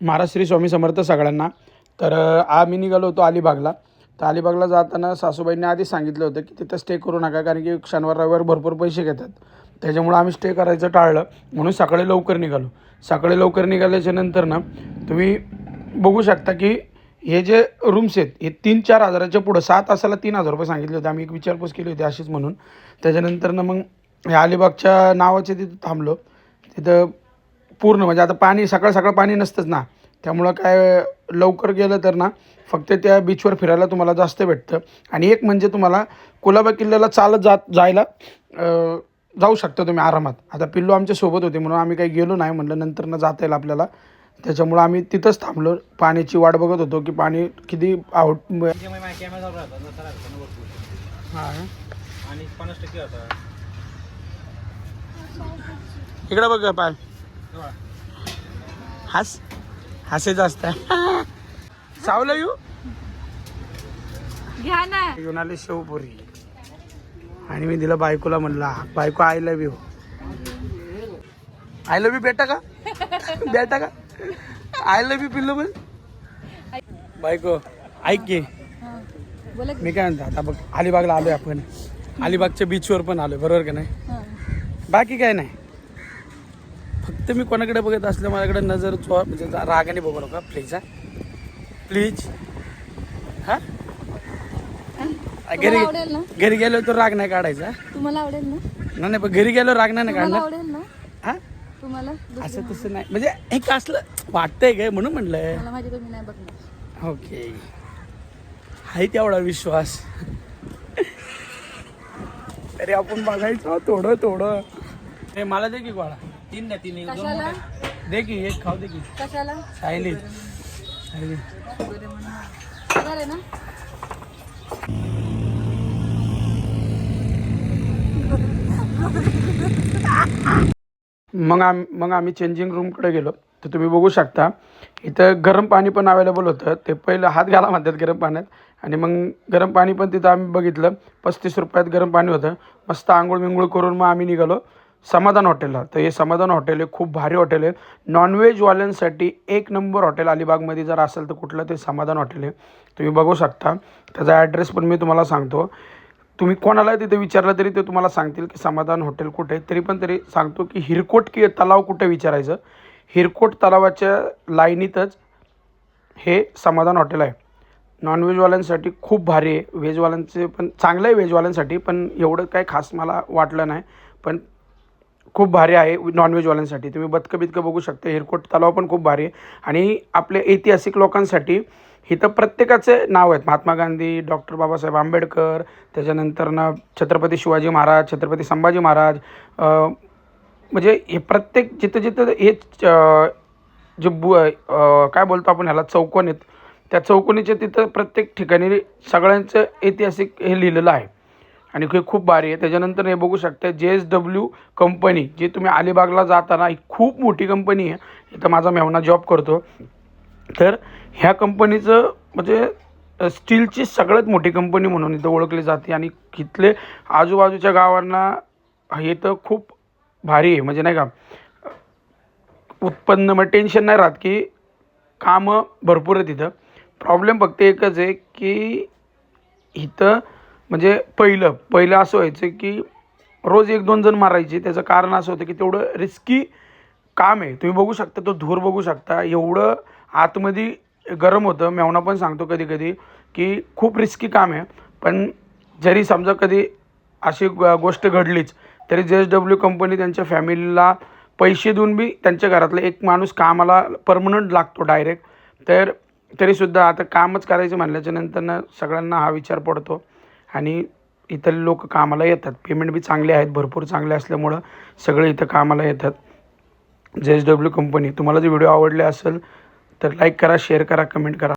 महाराज श्री स्वामी समर्थ सगळ्यांना. तर आम्ही निघालो होतो अलिबागला. तर अलिबागला जाताना सासूबाईंनी आधी सांगितलं होतं की तिथं स्टे करू नका कारण की शनिवार रविवार भरपूर पैसे घेतात. त्याच्यामुळं आम्ही स्टे करायचं टाळलं. म्हणून सकाळी लवकर निघालो. सकाळी लवकर निघाल्याच्या नंतर ना तुम्ही बघू शकता की हे जे रूम्स आहेत हे तीन चार हजाराच्या पुढं सात तासाला तीन हजार रुपये सांगितले होते. आम्ही एक विचारपूस केली होती अशीच म्हणून. त्याच्यानंतर ना मग हे अलिबागच्या नावाचे तिथं थांबलो. तिथं पूर्ण म्हणजे आता पाणी सकाळ सकाळ पाणी नसतंच ना. त्यामुळं काय लवकर गेलं तर ना फक्त त्या बीचवर फिरायला तुम्हाला जास्त भेटतं. आणि एक म्हणजे तुम्हाला कुलाबा किल्ल्याला चालत जात जायला जाऊ शकता तुम्ही आरामात. आता पिल्लू आमच्यासोबत होते म्हणून आम्ही काही गेलो नाही म्हटलं नंतर न जाता येईल आपल्याला. त्याच्यामुळं आम्ही तिथंच थांबलो. पाण्याची वाट बघत होतो की पाणी किती आउट हां. इकडं बघ पाय. हास हासेच असतं. सावलं येऊ? घ्या ना. घेऊन आले शेवपुरी. आणि मी दिलं बायकोला म्हणला बायको I love you I love you बेटा का? बेटा का? आय लव्ह यू पिल्लू पण बायको ऐक की. मी काय म्हणतो आता बघ अलिबागला आलोय आपण. अलिबागच्या बीचवर पण आलोय बरोबर का नाही? बाकी काय नाही. फक्त मी कोणाकडे बघत असलं माझ्याकडे नजर चो म्हणजे रागाने बघू नका. प्लीज हा. प्लीज हा? घरी घरी गेलो तर राग नाही काढायचा. तुम्हाला आवडेल ना? नाही नाही पण घरी गेलो राग नाही काढणार. हा? तुम्हाला असं तसं नाही. म्हणजे एक असलं वाटतंय काय म्हणून म्हणलं मला माहिती तुम्ही नाही बघणार. ओके. आहे तेवढा विश्वास. तरी आपण बघायचं थोडं थोडं. हे मला दे की गोळा. तीन ना तीन दोन कशाला? दे की एक खाऊ दे की. कशाला? सायली. सायली. पगार आहे ना मग आम मग आम्ही चेंजिंग रूमकडे गेलो. तर तुम्ही बघू शकता इथं गरम पाणी पण अवेलेबल होतं. ते पहिलं हात घाला म्हणतात गरम पाण्यात. आणि मग गरम पाणी पण तिथं आम्ही बघितलं. पस्तीस रुपयात गरम पाणी होतं. मस्त आंघोळ विंघोळ करून मग आम्ही निघालो. समाधान हॉटेलला तर हे समाधान हॉटेल आहे. खूप भारी हॉटेल आहे. नॉनव्हेजवाल्यांसाठी एक नंबर हॉटेल अलिबागमध्ये जर असेल तर कुठलं ते समाधान हॉटेल आहे. तुम्ही बघू शकता. त्याचा ॲड्रेस पण मी तुम्हाला सांगतो. तुम्ही कोणाला तिथे विचारलं तरी ते तुम्हाला सांगतील की समाधान हॉटेल कुठे आहे. तरी पण तरी सांगतो की हिरकोट की तलाव कुठे विचारायचं? हिरकोट तलावाच्या लाईनीतच हे समाधान हॉटेल आहे. नॉनव्हेजवाल्यांसाठी खूप भारी आहे. व्हेजवाल्यांचे पण चांगलं आहे व्हेजवाल्यांसाठी पण एवढं काय खास मला वाटलं नाही. पण खूप भारी आहे नॉनव्हेजवाल्यांसाठी तुम्ही बदकं बिदकं बघू शकता हिरकोट तलाव पण खूप भारी आहे. आणि आपल्या ऐतिहासिक लोकांसाठी इथं प्रत्येकाचे नाव आहेत. महात्मा गांधी डॉक्टर बाबासाहेब आंबेडकर त्याच्यानंतर ना छत्रपती शिवाजी महाराज छत्रपती संभाजी महाराज म्हणजे हे प्रत्येक जिथं जिथं हे जे बु काय बोलतो आपण ह्याला चौकोन आहेत त्या चौकोनीच्या तिथं प्रत्येक ठिकाणी सगळ्यांचं ऐतिहासिक हे लिहिलेलं आहे. आणि हे खूप भारी आहे. त्याच्यानंतर हे बघू शकता जे एस डब्ल्यू कंपनी जी तुम्ही अलिबागला जाताना ही खूप मोठी कंपनी आहे. इथं माझा मेहना जॉब करतो. तर ह्या कंपनीचं म्हणजे स्टीलची सगळ्यात मोठी कंपनी म्हणून इथं ओळखली जाते. आणि इथले आजूबाजूच्या गावांना हे तर खूप भारी आहे. म्हणजे नाही का उत्पन्न मग टेन्शन नाही राहत की कामं भरपूर आहे तिथं प्रॉब्लेम फक्त एकच आहे की इथं म्हणजे पहिलं पहिलं असं व्हायचं की रोज एक दोन जण मारायचे. त्याचं कारण असं होतं की तेवढं रिस्की काम आहे. तुम्ही बघू शकता तो धूर बघू शकता. एवढं आतमध्ये गरम होतं. मेवणा पण सांगतो कधी कधी की खूप रिस्की काम आहे. पण जरी समजा कधी अशी ग- गोष्ट घडलीच तरी जे एस डब्ल्यू कंपनी त्यांच्या फॅमिलीला पैसे देऊन बी त्यांच्या घरातला एक माणूस कामाला परमनंट लागतो डायरेक्ट तर तरीसुद्धा आता कामच करायचं म्हणल्याच्या नंतरनं सगळ्यांना हा विचार पडतो. आणि इथं लोक कामाला येतात. पेमेंट बी चांगले आहेत भरपूर चांगले असल्यामुळं सगळे इथं कामाला येतात. जे एस डब्ल्यू कंपनी तुम्हाला जर व्हिडिओ आवडले असेल तर लाईक करा शेअर करा कमेंट करा.